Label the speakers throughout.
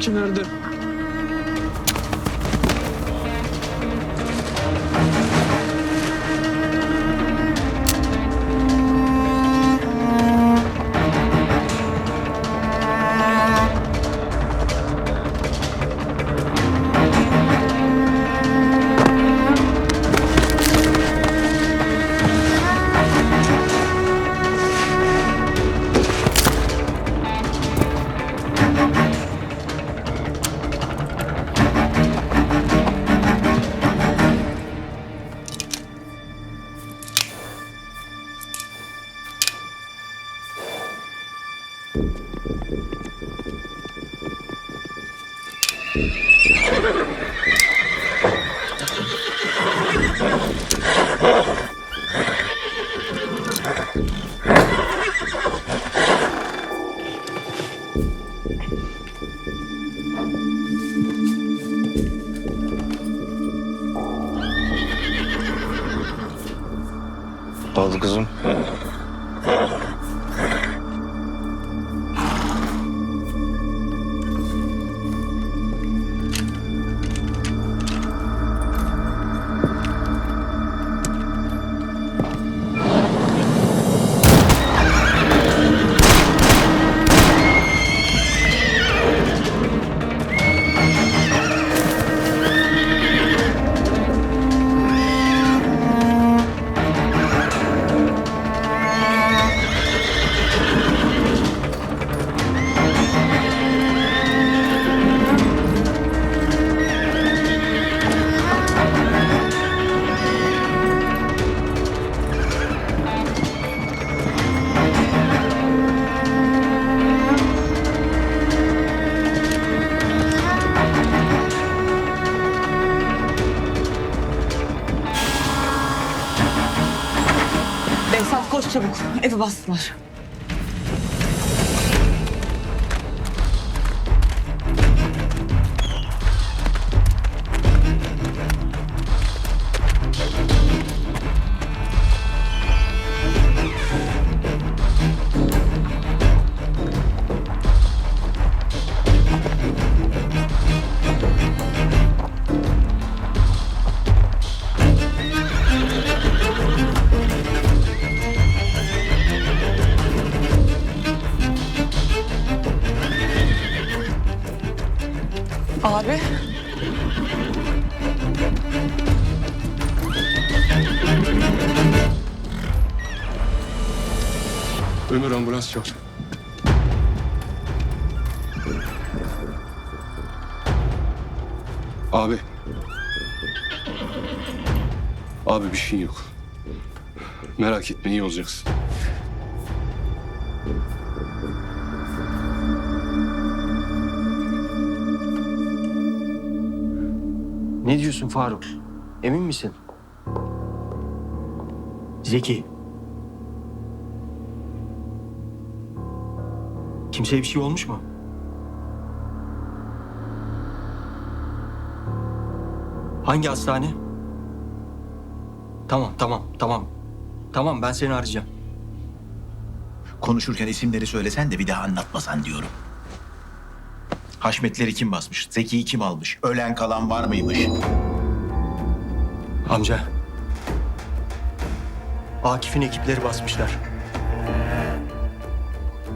Speaker 1: Zeki nerede?
Speaker 2: Oldu kızım.
Speaker 3: Bastılar. Abi.
Speaker 1: Ömür ambulans çağır. Abi. Abi bir şey yok. Merak etme iyi olacaksın.
Speaker 4: Ne diyorsun Faruk? Emin misin? Zeki. Kimseye bir şey olmuş mu? Hangi hastane? Tamam, tamam, tamam. Tamam, ben seni arayacağım.
Speaker 5: Konuşurken isimleri söylesen de bir daha anlatmasan diyorum. Haşmetleri kim basmış? Zeki'yi kim almış? Ölen kalan var mıymış?
Speaker 4: Amca. Akif'in ekipleri basmışlar.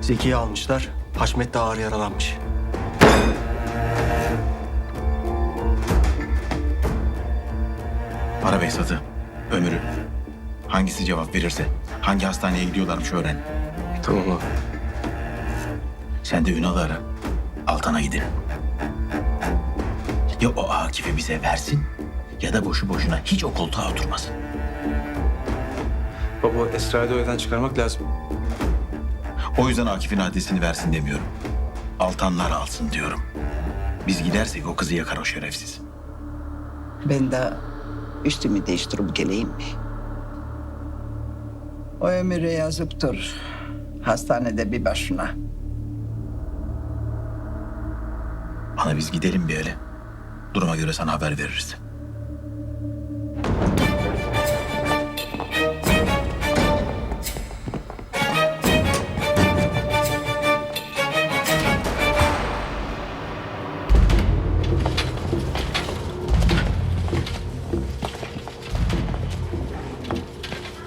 Speaker 4: Zeki'yi almışlar. Haşmet de ağır yaralanmış.
Speaker 5: Ara Behzat'ı, Ömür'ü. Hangisi cevap verirse, hangi hastaneye gidiyorlarmış öğren.
Speaker 1: Tamam abi.
Speaker 5: Sen de Ünal'ı ara. Altan'a gidin. Ya o Akif'i bize versin ya da boşu boşuna hiç o koltuğa oturmasın.
Speaker 6: Baba Esra'yı da evden çıkarmak lazım.
Speaker 5: O yüzden Akif'in adresini versin demiyorum. Altanlar alsın diyorum. Biz gidersek o kızı yakar o şerefsiz.
Speaker 7: Ben de üstümü değiştirip geleyim mi? O Ömür'e yazıktır. Hastanede bir başına.
Speaker 5: Ana biz gidelim bir hele. Duruma göre sana haber veririz.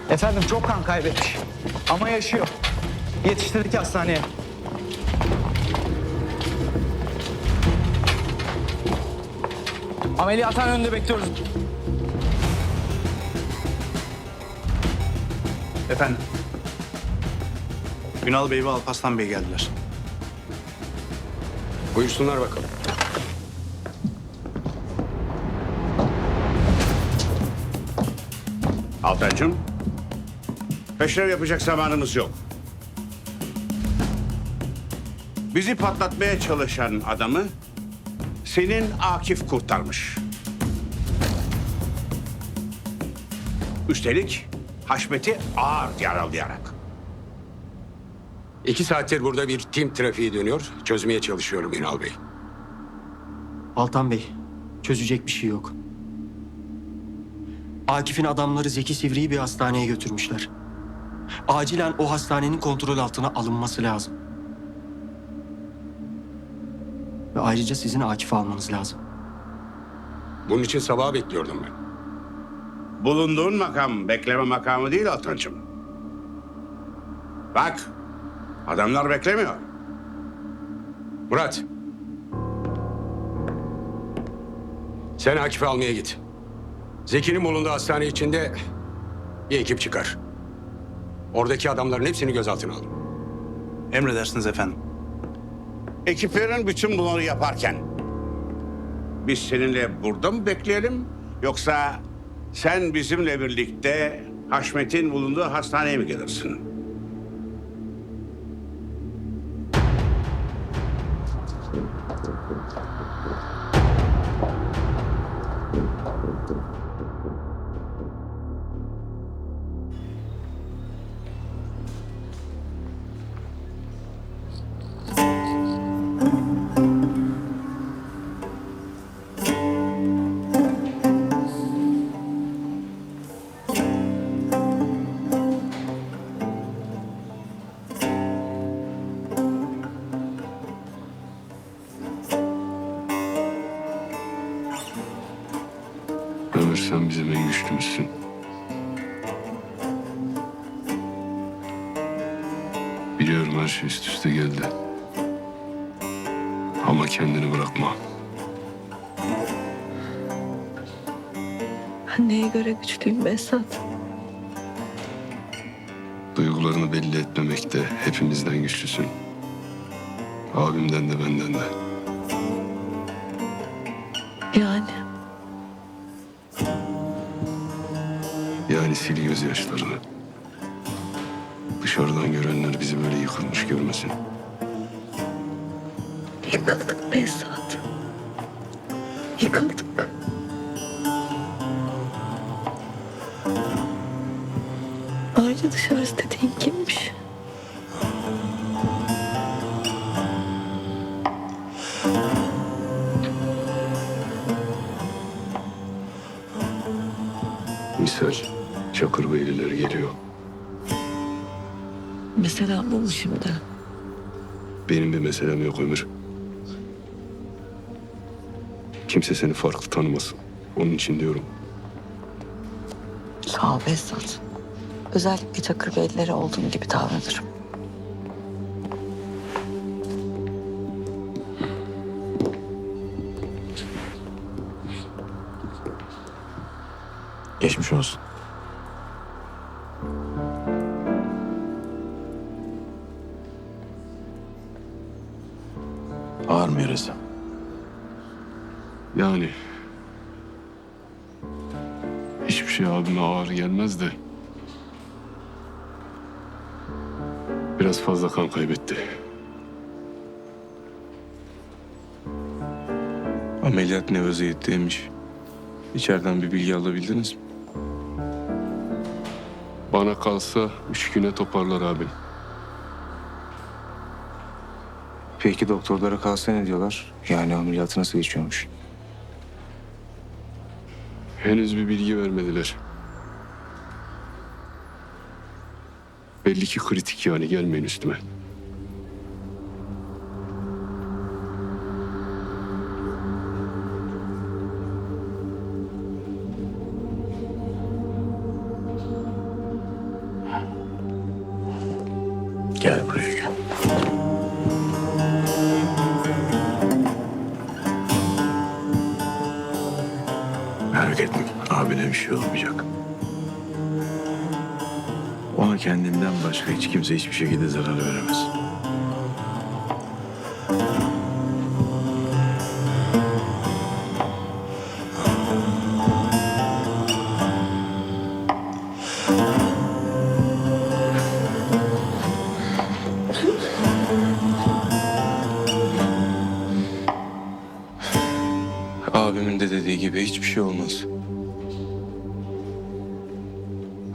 Speaker 8: Efendim çok kan kaybetmiş ama yaşıyor. Yetiştirdik hastaneye. Ameliyathane önünde bekliyoruz.
Speaker 6: Efendim. Ünal Bey ve Alparslan Bey geldiler.
Speaker 9: Buyursunlar bakalım.
Speaker 10: Altancığım, peşrev yapacak zamanımız yok. Bizi patlatmaya çalışan adamı senin Akif kurtarmış. Üstelik Haşmet'i ağır yaralayarak.
Speaker 9: İki saattir burada bir tim trafiği dönüyor. Çözmeye çalışıyorum Ünal Bey.
Speaker 4: Altan Bey, çözecek bir şey yok. Akif'in adamları Zeki Sivri'yi bir hastaneye götürmüşler. Acilen o hastanenin kontrol altına alınması lazım. Ve ayrıca sizin Akif'i almanız lazım.
Speaker 9: Bunun için sabaha bekliyordum ben.
Speaker 10: Bulunduğun makam bekleme makamı değil Altancığım. Bak, adamlar beklemiyor.
Speaker 9: Murat. Sen Akif'i almaya git. Zeki'nin bulunduğu hastane içinde bir ekip çıkar. Oradaki adamların hepsini gözaltına al.
Speaker 6: Emredersiniz efendim.
Speaker 10: Ekiplerin bütün bunları yaparken biz seninle burada mı bekleyelim yoksa sen bizimle birlikte Haşmet'in bulunduğu hastaneye mi gelirsin?
Speaker 1: Ömür sen bizim en güçlümüzsün. Biliyorum her şey üst üste geldi. Ama kendini bırakma.
Speaker 3: Ben neye göre güçlüyüm Behzat?
Speaker 1: Duygularını belli etmemekte hepimizden güçlüsün. Abimden de benden de. Sil gözyaşlarını. Dışarıdan görenler bizi böyle yıkılmış görmesin.
Speaker 3: yıkıldık Behzat. Yıkıldık. Ayrıca dışarısı dediğin kimmiş? Mesela bu mu şimdi?
Speaker 1: Benim bir meselem yok Ömür. Kimse seni farklı tanımasın. Onun için diyorum.
Speaker 3: Sağ ol Behzat. Özellikle Çakırbeylileri olduğum gibi davranırım.
Speaker 5: Geçmiş olsun.
Speaker 1: Yani hiçbir şey abime ağır gelmez de biraz fazla kan kaybetti.
Speaker 6: Ameliyat ne vaziyetteymiş? İçeriden bir bilgi alabildiniz mi?
Speaker 1: Bana kalsa üç güne toparlar abim.
Speaker 2: Peki doktorlara kalsa ne diyorlar? Yani ameliyatı nasıl geçiyormuş?
Speaker 1: Henüz bir bilgi vermediler. Belli ki kritik yani gelmeyin üstüme.
Speaker 5: Gel buraya gel. Abine bir şey olmayacak. Ona kendinden başka hiç kimse hiçbir şekilde zarar veremez.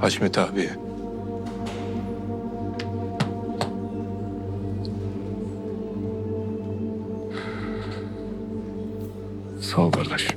Speaker 6: Haşmet abiye.
Speaker 5: Sağ ol kardeş.